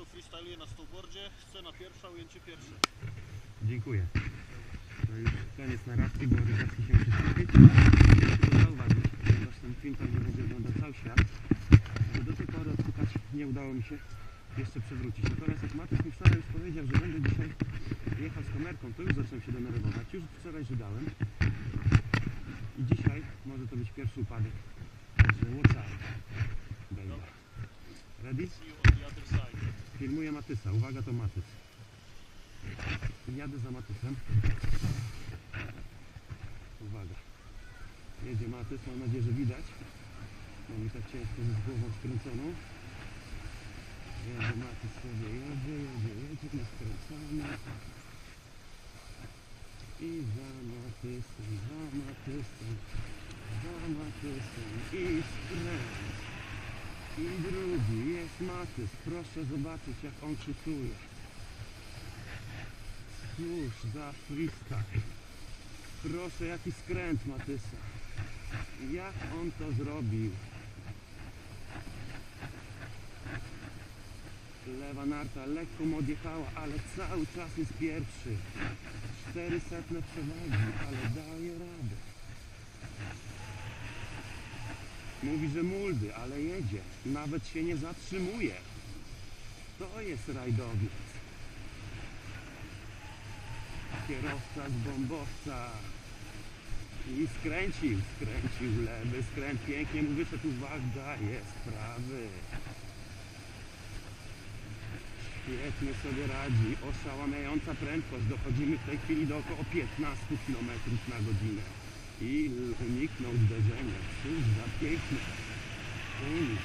Paweł freestyluje na snowboardzie. Scena pierwsza, ujęcie pierwsze. Dziękuję. To już koniec narracji, bo Rybacki się. Chciałem tylko zauważyć, ponieważ ten film pewnie będzie oglądał cały świat, że do tej pory odszukać nie udało mi się jeszcze przewrócić. Natomiast jak Mateusz mi wczoraj już powiedział, że będę dzisiaj jechał z kamerką, to już zacząłem się denerwować. Już wczoraj żydałem. I dzisiaj może to być pierwszy upadek. Także watch out, baby. Ready? Filmuję Matysa. Uwaga, to Matys. Jadę za Matysem. Uwaga. Jedzie Matys. Mam nadzieję, że widać. Mam mi tak ciężko z głową skręconą. Jedzie Matys sobie. Jedzie, jedzie, jedzie. Na skręcone. I za Matysem, za Matysem, za Matysem. I skręć. I drugi jest Matys. Proszę zobaczyć jak on czytuje. Cóż za freestyle. Proszę jaki skręt Matysa. Jak on to zrobił? Lewa narta lekko mu odjechała, ale cały czas jest pierwszy. Cztery setne przewagi, ale daje radę. Mówi, że muldy, ale jedzie. Nawet się nie zatrzymuje. To jest rajdowiec. Kierowca z bombowca. I skręcił, skręcił lewy, skręt pięknie mu wyszedł. Uwaga, jest prawy. Świetnie sobie radzi. Oszałamiająca prędkość. Dochodzimy w tej chwili do około 15 km na godzinę. I uniknął uderzenia. Cóż za piękny unik.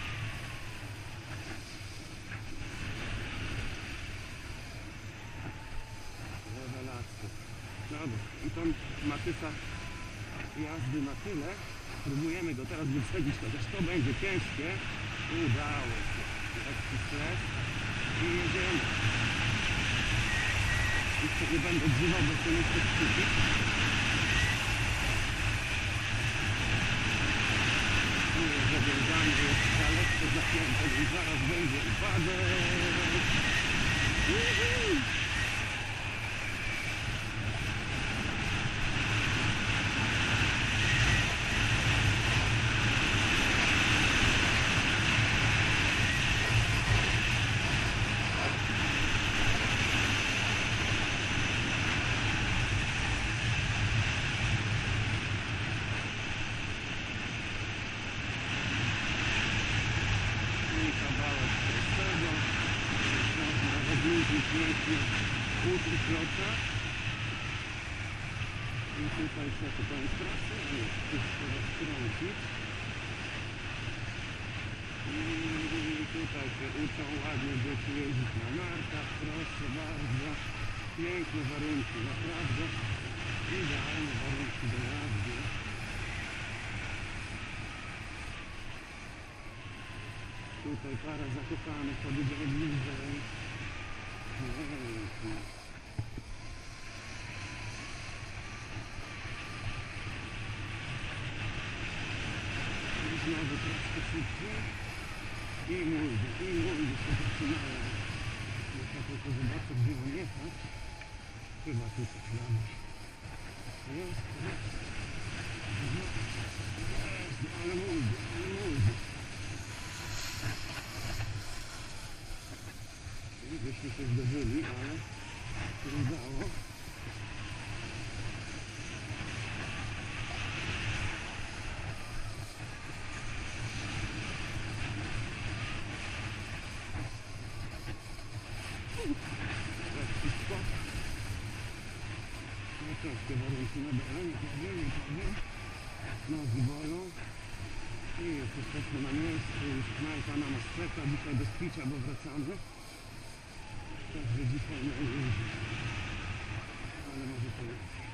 Rewelacja. Dobra, i tam Matysa jazdy na tyle. Spróbujemy go teraz wyprzedzić, chociaż to będzie ciężkie. Udało się. Lekki stres i jedziemy. Jeszcze nie będę grzywał, bo chcę jeszcze skupić. wyglądu, ale. Woohoo! Prostego. Można rozluźnić pięknie utryk kroca. I tutaj się jest trasy, nie, trzeba skręcić. I tutaj się uczą ładnie dzieci jeździć na nartach, proszę bardzo. Piękne warunki, naprawdę idealne warunki do jazdy. Tutaj para zakochanych podjedziemy bliżej. Znowu troszkę szybciej. I muldy, i muldy się zaczynają. Muszę tylko zobaczyć, gdzie mam jechać. Chyba tutaj, jest. Jest, udało. Ciężkie warunki na dole, nie powiem. Nogi bolą. I jesteśmy na miejscu, już knajpa na nas czeka, dzisiaj bez picia, bo wracamy. I don't know if you can.